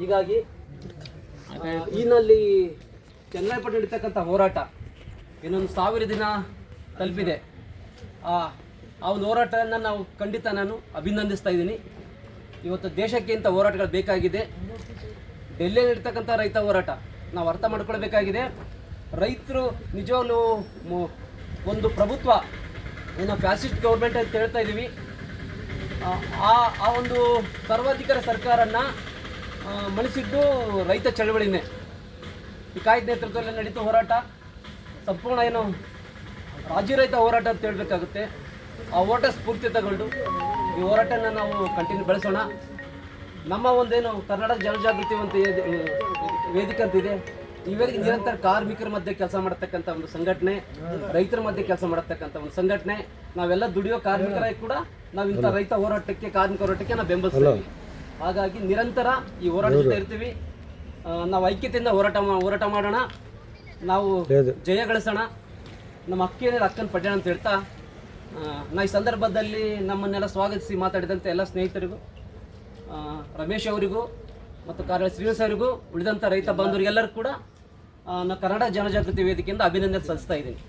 ಹೀಗಾಗಿ ಆ, ಚೆನ್ನೈ ಚನ್ನರಾಯಪಟ್ಟಣ ನಡೀತಕ್ಕಂಥ ಹೋರಾಟ ಇನ್ನೊಂದು ಸಾವಿರ ದಿನ ತಲುಪಿದೆ. ಆ ಆ ಒಂದು ಹೋರಾಟವನ್ನು ನಾವು ಖಂಡಿತ ನಾನು ಅಭಿನಂದಿಸ್ತಾ ಇದ್ದೀನಿ. ಇವತ್ತು ದೇಶಕ್ಕೆ ಇಂಥ ಹೋರಾಟಗಳು ಬೇಕಾಗಿದೆ. ಡೆಲ್ಲಿಯಲ್ಲಿ ಇರ್ತಕ್ಕಂಥ ರೈತ ಹೋರಾಟ ನಾವು ಅರ್ಥ ಮಾಡ್ಕೊಳ್ಬೇಕಾಗಿದೆ. ರೈತರು ನಿಜವಾಗ್ಲೂ ಒಂದು ಪ್ರಭುತ್ವ ಏನು ಫ್ಯಾಸಿಸ್ಟ್ ಗೌರ್ಮೆಂಟ್ ಅಂತ ಹೇಳ್ತಾ ಇದ್ದೀವಿ. ಆ- ಆ ಆ ಒಂದು ಸರ್ವಾಧಿಕಾರ ಸರ್ಕಾರನ ಮಣಿಸಿದ್ದು ರೈತ ಚಳವಳಿನೇ. ಈ ಕಾಯ್ದೆ ನೇತೃತ್ವದಲ್ಲಿ ನಡೀತು ಹೋರಾಟ. ಸಂಪೂರ್ಣ ಏನು ರಾಜ್ಯ ರೈತ ಹೋರಾಟ ಅಂತ ಹೇಳಬೇಕಾಗುತ್ತೆ. ಆ ಹೋರಾಟ ಸ್ಫೂರ್ತಿ ತಗೊಂಡು ಈ ಹೋರಾಟನ ನಾವು ಕಂಟಿನ್ಯೂ ಬೆಳೆಸೋಣ. ನಮ್ಮ ಒಂದೇನು ಕರ್ನಾಟಕ ಜನಜಾಗೃತಿ ಅಂತ ವೇದಿಕೆ ಅಂತಿದೆ. ಇದೆ ಈ ನಿರಂತರ ಕಾರ್ಮಿಕರ ಮಧ್ಯೆ ಕೆಲಸ ಮಾಡತಕ್ಕಂಥ ಒಂದು ಸಂಘಟನೆ ರೈತರ ಮಧ್ಯೆ ಕೆಲಸ ಮಾಡತಕ್ಕಂಥ ಒಂದು ಸಂಘಟನೆ. ನಾವೆಲ್ಲ ದುಡಿಯೋ ಕಾರ್ಮಿಕರಾಗಿ ಕೂಡ ನಾವು ಇಂಥ ರೈತ ಹೋರಾಟಕ್ಕೆ ಕಾರ್ಮಿಕ ಹೋರಾಟಕ್ಕೆ ನಾವು ಬೆಂಬಲಿಸ್ತೀವಿ. ಹಾಗಾಗಿ ನಿರಂತರ ಈ ಹೋರಾಟ ಜೊತೆ ಇರ್ತೀವಿ. ನಾವು ಐಕ್ಯತೆಯಿಂದ ಹೋರಾಟ ಹೋರಾಟ ಮಾಡೋಣ. ನಾವು ಜಯ ಗಳಿಸೋಣ. ನಮ್ಮ ಅಕ್ಕಿಯಲ್ಲಿ ಅಕ್ಕನ ಪಡ್ಯಾಣ ಅಂತ ಹೇಳ್ತಾ ನಾ ಈ ಸಂದರ್ಭದಲ್ಲಿ ನಮ್ಮನ್ನೆಲ್ಲ ಸ್ವಾಗತಿಸಿ ಮಾತಾಡಿದಂಥ ಎಲ್ಲ ಸ್ನೇಹಿತರಿಗೂ ರಮೇಶ್ ಅವರಿಗೂ ಮತ್ತು ಕಾರ್ಯ ಶ್ರೀನಿವಾಸ್ ಅವರಿಗೂ ಉಳಿದಂಥ ರೈತ ಬಾಂಧವರಿಗೆಲ್ಲರೂ ಕೂಡ ನಾ ಕನ್ನಡ ಜನಜಾಗೃತಿ ವೇದಿಕೆಯಿಂದ ಅಭಿನಂದನೆ ಸಲ್ಲಿಸ್ತಾ ಇದ್ದೀನಿ.